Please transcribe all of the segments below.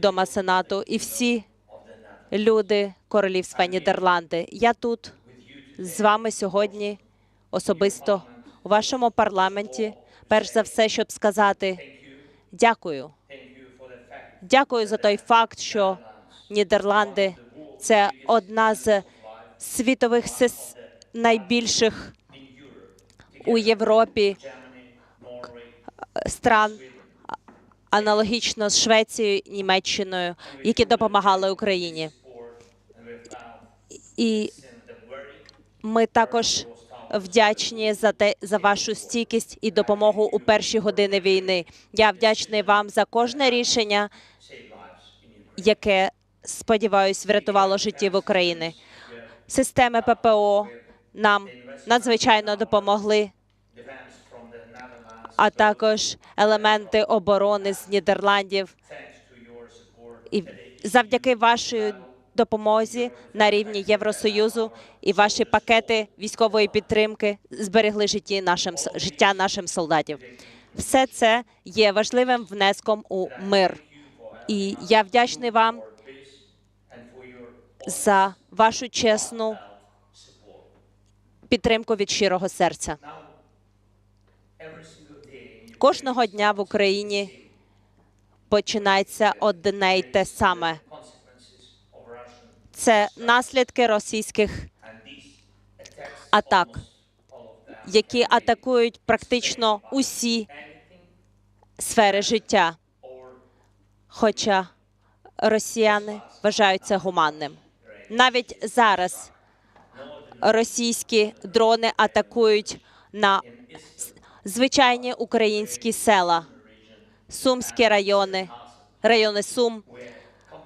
Дома Сенату і всі люди Королівства Нідерланди. Я тут з вами сьогодні особисто у вашому парламенті. Перш за все, щоб сказати дякую. Дякую за той факт, що Нідерланди це одна з світових найбільших у Європі стран аналогічно з Швецією, Німеччиною, які допомагали Україні. І ми також вдячні за те за вашу стійкість і допомогу у перші години війни. Я вдячний вам за кожне рішення, яке сподіваюсь врятувало життів України. Системи ППО нам надзвичайно допомогли, а також елементи оборони з Нідерландів. І завдяки вашій допомозі на рівні Євросоюзу і ваші пакети військової підтримки зберегли житті нашим життя нашим солдатів. Все це є важливим внеском у мир. І я вдячний вам за вашу чесну підтримку від щирого серця. Кожного дня в Україні починається одне й те саме. Це наслідки російських атак, які атакують практично усі сфери життя. Хоча росіяни вважаються гуманним. Навіть зараз російські дрони атакують на звичайні українські села, сумські райони, райони Сум,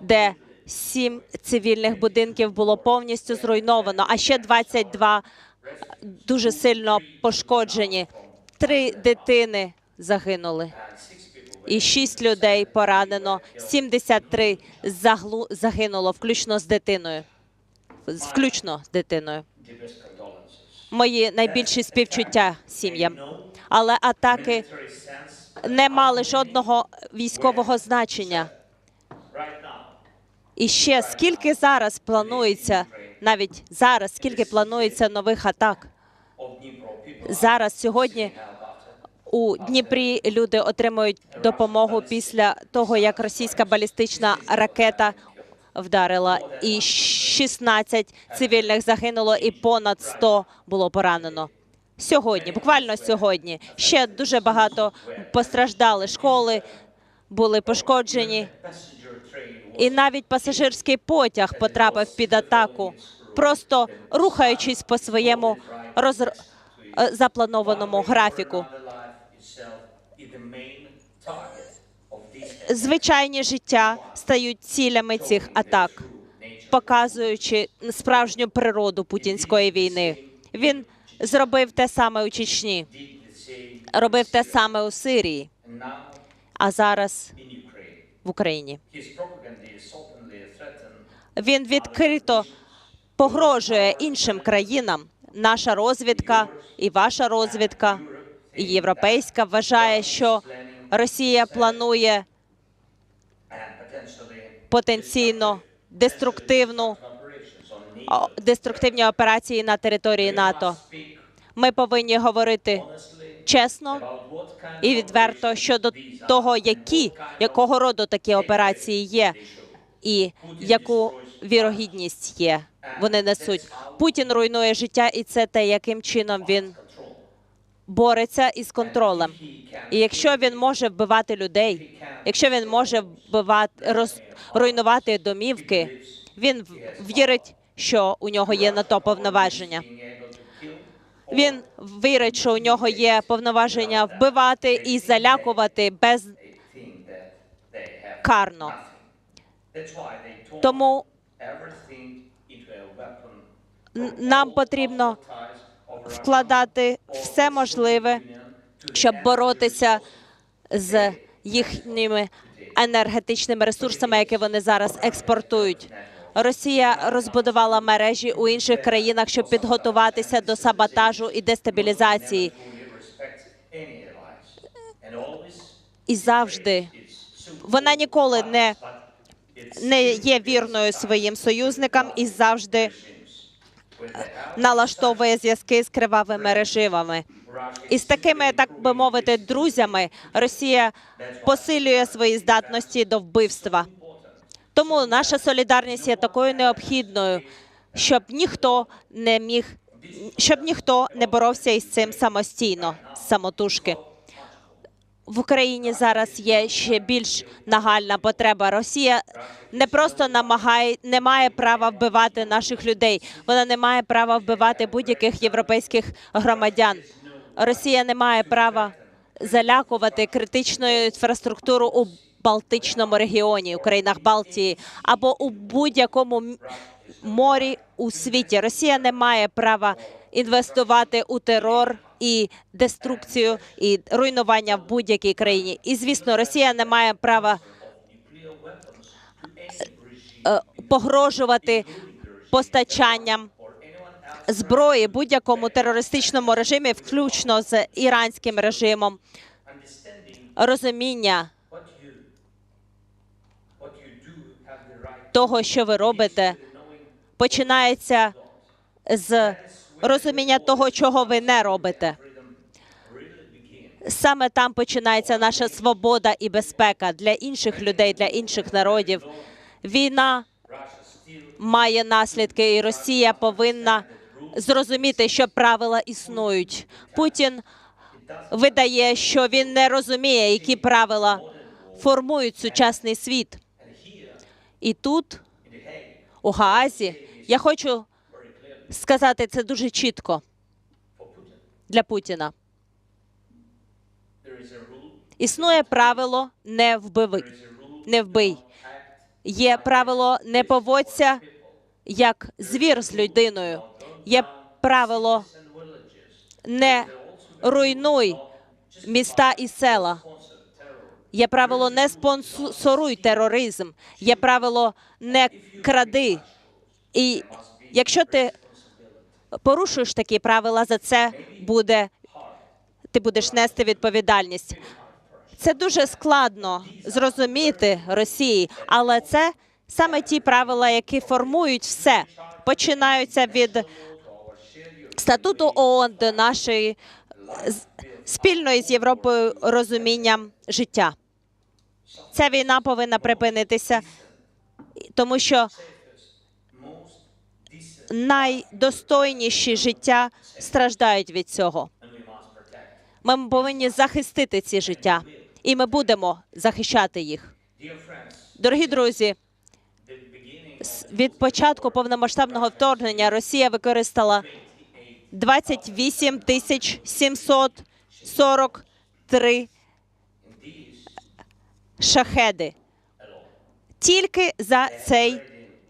де сім цивільних будинків було повністю зруйновано, а ще 22 дуже сильно пошкоджені. Три дитини загинули. І шість людей поранено, 73 заглу- загинуло, включно з дитиною. Включно з дитиною. Мої найбільші співчуття сім'ям. Але атаки не мали жодного військового значення. І ще скільки зараз планується, навіть зараз, скільки планується нових атак. Зараз сьогодні у Дніпрі люди отримують допомогу після того, як російська балістична ракета вдарила, і 16 цивільних загинуло, і понад 100 було поранено. Сьогодні, буквально сьогодні, ще дуже багато постраждали. Школи були пошкоджені, і навіть пасажирський потяг потрапив під атаку, просто рухаючись по своєму розр... е, запланованому графіку. Звичайні життя стають цілями цих атак, показуючи справжню природу путінської війни. Він зробив те саме у Чечні, робив те саме у Сирії, а зараз в Україні. Він відкрито погрожує іншим країнам. Наша розвідка і ваша розвідка, і європейська вважає, що Росія планує потенційно деструктивну деструктивні операції на території НАТО. Ми повинні говорити чесно і відверто щодо того, які якого роду такі операції є, і яку вірогідність є. Вони несуть. Путін руйнує життя, і це те, яким чином він бореться із контролем. І якщо він може вбивати людей, якщо він може вбивати роз, руйнувати домівки, він вірить, що у нього є на то повноваження. Він вірить, що у нього є повноваження вбивати і залякувати безкарно. Тому нам потрібно вкладати все можливе, щоб боротися з їхніми енергетичними ресурсами, які вони зараз експортують. Росія розбудувала мережі у інших країнах, щоб підготуватися до саботажу і дестабілізації. І завжди вона ніколи не не є вірною своїм союзникам і завжди налаштовує зв'язки з кривавими режимами. І з такими, так би мовити, друзями Росія посилює свої здатності до вбивства. Тому наша солідарність є такою необхідною, щоб ніхто не міг, щоб ніхто не боровся із цим самостійно, самотужки. В Україні зараз є ще більш нагальна потреба. Росія не просто намагає, не має права вбивати наших людей. Вона не має права вбивати будь-яких європейських громадян. Росія не має права залякувати критичну інфраструктуру у Балтичному регіоні, у країнах Балтії або у будь-якому морі у світі. Росія не має права інвестувати у терор і деструкцію і руйнування в будь-якій країні. І звісно, Росія не має права е, погрожувати постачанням зброї будь-якому терористичному режимі, включно з іранським режимом. Розуміння того, що ви робите, починається з розуміння того, чого ви не робите. Саме там починається наша свобода і безпека для інших людей, для інших народів. Війна має наслідки, і Росія повинна зрозуміти, що правила існують. Путін видає, що він не розуміє, які правила формують сучасний світ. І тут, у Гаазі, я хочу сказати це дуже чітко для Путіна. Існує правило не вбиви, не вбий. Є правило не поводься як звір з людиною. Є правило не руйнуй міста і села. Є правило не спонсоруй тероризм. Є правило не кради. І якщо ти порушуєш такі правила, за це буде ти будеш нести відповідальність. Це дуже складно зрозуміти Росії, але це саме ті правила, які формують все. Починаються від статуту ООН до нашої спільної з Європою розумінням життя. Ця війна повинна припинитися, тому що найдостойніші життя страждають від цього. Ми повинні захистити ці життя, і ми будемо захищати їх. Дорогі друзі, від початку повномасштабного вторгнення Росія використала 28 тисяч 743 шахеди тільки за цей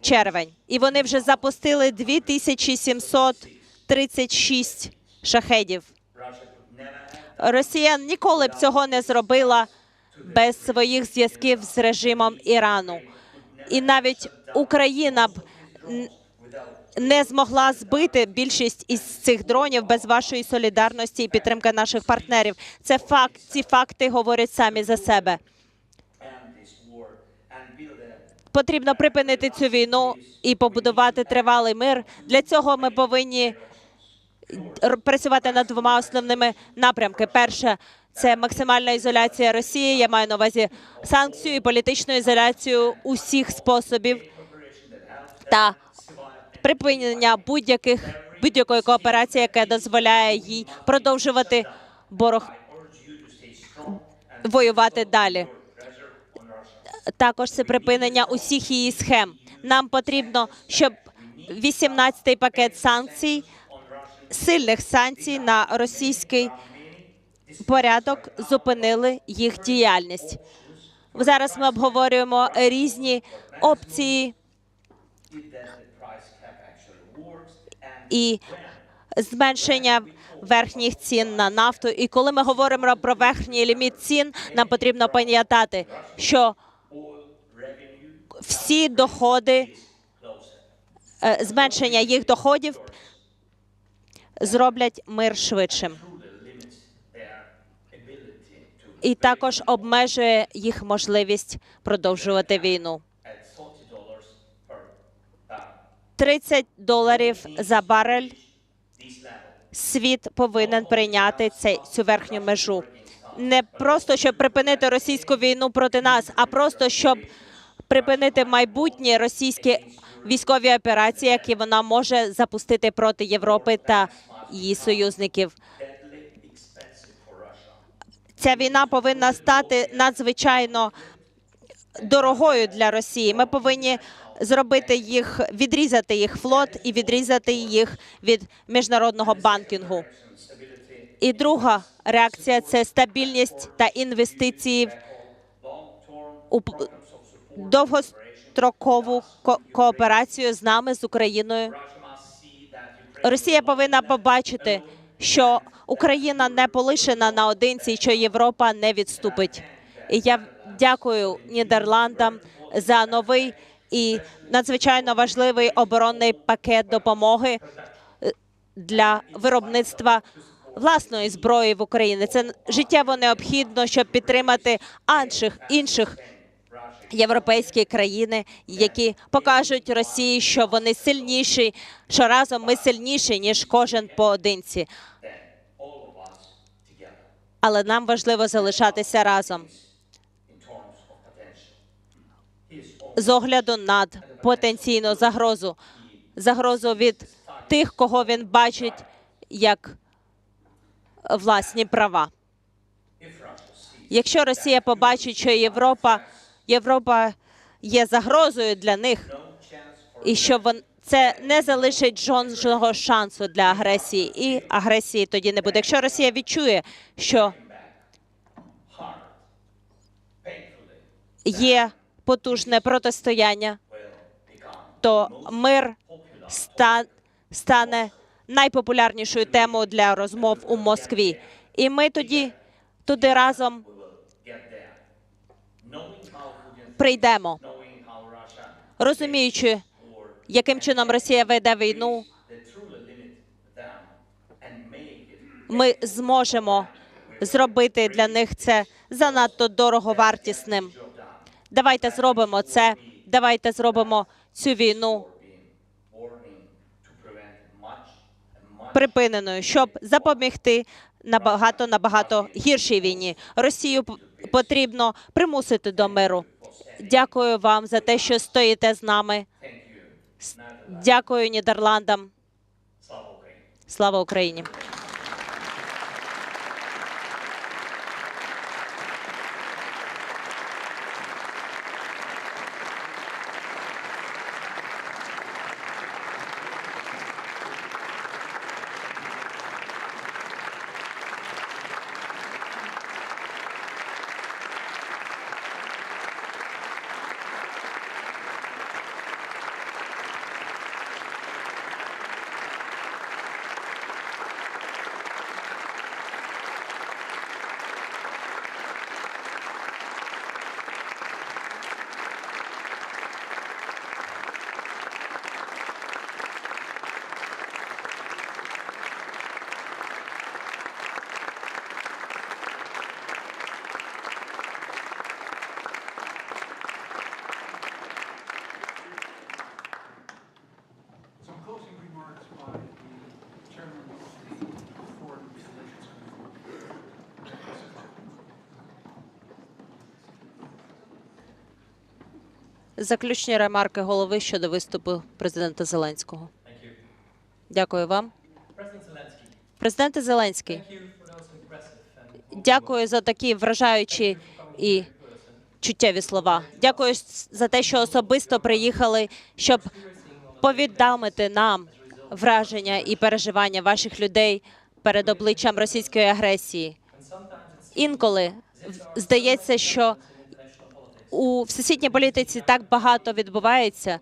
червень. І вони вже запустили 2736 шахедів. Росія ніколи б цього не зробила без своїх зв'язків з режимом Ірану. І навіть Україна б не змогла збити більшість із цих дронів без вашої солідарності і підтримки наших партнерів. Це факт. Ці факти говорять самі за себе. Потрібно припинити цю війну і побудувати тривалий мир. Для цього ми повинні працювати над двома основними напрямки. Перше це максимальна ізоляція Росії. Я маю на увазі санкцію і політичну ізоляцію усіх способів та припинення будь-яких будь-якої кооперації, яка дозволяє їй продовжувати борох воювати далі. Також це припинення усіх її схем. Нам потрібно, щоб 18-й пакет санкцій, сильних санкцій на російський порядок зупинили їх діяльність. Зараз ми обговорюємо різні опції і зменшення верхніх цін на нафту. І коли ми говоримо про верхній ліміт цін, нам потрібно пам'ятати, що всі доходи, е, зменшення їх доходів зроблять мир швидшим. І також обмежує їх можливість продовжувати війну. 30 доларів за барель. Світ повинен прийняти цей, цю верхню межу. Не просто щоб припинити російську війну проти нас, а просто щоб припинити майбутні російські військові операції, які вона може запустити проти Європи та її союзників. Ця війна повинна стати надзвичайно дорогою для Росії. Ми повинні зробити їх, відрізати їх флот і відрізати їх від міжнародного банкінгу. І друга реакція це стабільність та інвестиції у довгострокову ко- кооперацію з нами з Україною. Росія повинна побачити, що Україна не полишена наодинці, що Європа не відступить. І я дякую Нідерландам за новий і надзвичайно важливий оборонний пакет допомоги е, для виробництва власної зброї в Україні. Це життєво необхідно, щоб підтримати інших інших європейські країни, які покажуть Росії, що вони сильніші, що разом ми сильніші ніж кожен поодинці. Але нам важливо залишатися разом. з огляду над потенційну загрозу, загрозу від тих, кого він бачить як власні права. Якщо Росія побачить, що Європа, Європа є загрозою для них, і що вон, це не залишить жодного шансу для агресії, і агресії тоді не буде. Якщо Росія відчує, що є потужне протистояння, то мир ста- стане найпопулярнішою темою для розмов у Москві. І ми тоді туди разом прийдемо, розуміючи, яким чином Росія веде війну, ми зможемо зробити для них це занадто дороговартісним. Давайте зробимо це. Давайте зробимо цю війну припиненою, щоб запобігти набагато набагато гіршій війні. Росію потрібно примусити до миру. Дякую вам за те, що стоїте з нами. Дякую Нідерландам. Слава Україні! Заключні ремарки голови щодо виступу президента Зеленського. Дякую вам. Президенте Зеленський, дякую за такі вражаючі і чуттєві слова. Дякую за те, що особисто приїхали, щоб повідомити нам враження і переживання ваших людей перед обличчям російської агресії. Інколи здається, що у всесвітній політиці так багато відбувається,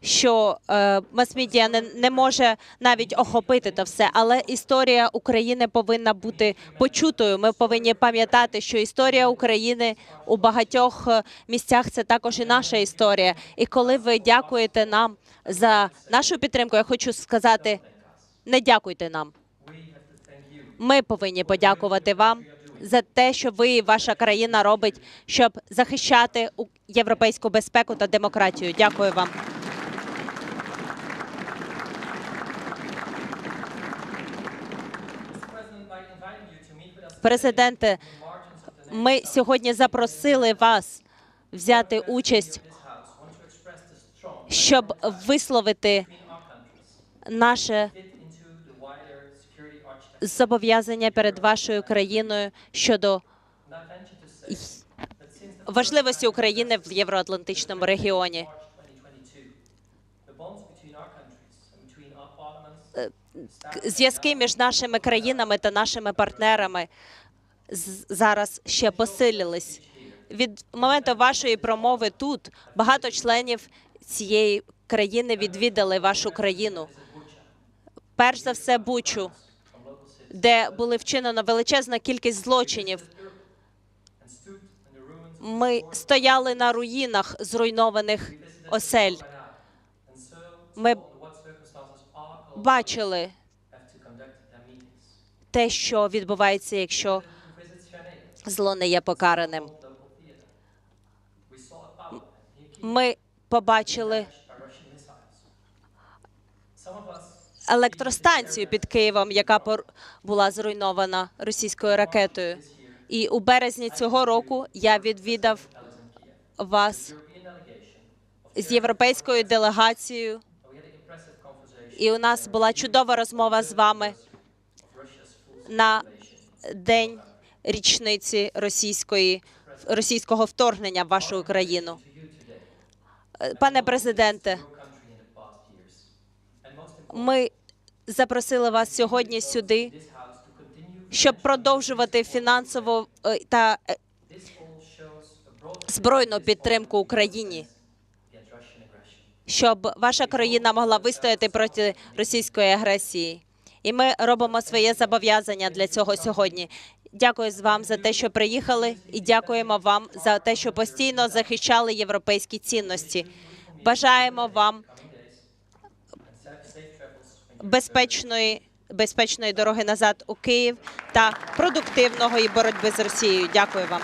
що е, мас-медіа не, не може навіть охопити то все. Але історія України повинна бути почутою. Ми повинні пам'ятати, що історія України у багатьох е, місцях це також і наша історія. І коли ви дякуєте нам за нашу підтримку, я хочу сказати: не дякуйте нам. Ми повинні подякувати вам за те, що ви і ваша країна робить, щоб захищати європейську безпеку та демократію. Дякую вам. Президенте, ми сьогодні запросили вас взяти участь, щоб висловити наше зобов'язання перед вашою країною щодо важливості України в євроатлантичному регіоні. К- Зв'язки між нашими країнами та нашими партнерами зараз ще посилились. Від моменту вашої промови тут багато членів цієї країни відвідали вашу країну. Перш за все, Бучу, де були вчинено величезна кількість злочинів. Ми стояли на руїнах зруйнованих осель. Ми бачили те, що відбувається, якщо зло не є покараним. Ми побачили електростанцію під Києвом, яка була зруйнована російською ракетою. І у березні цього року я відвідав вас з європейською делегацією, і у нас була чудова розмова з вами на день річниці російської російського вторгнення в вашу країну. Е, Пане президенте, ми запросили вас сьогодні сюди, щоб продовжувати фінансову е, та е, збройну підтримку Україні, щоб ваша країна могла вистояти проти російської агресії. І ми робимо своє зобов'язання для цього сьогодні. Дякую вам за те, що приїхали, і дякуємо вам за те, що постійно захищали європейські цінності. Бажаємо вам безпечної, безпечної дороги назад у Київ та продуктивної боротьби з Росією. Дякую вам.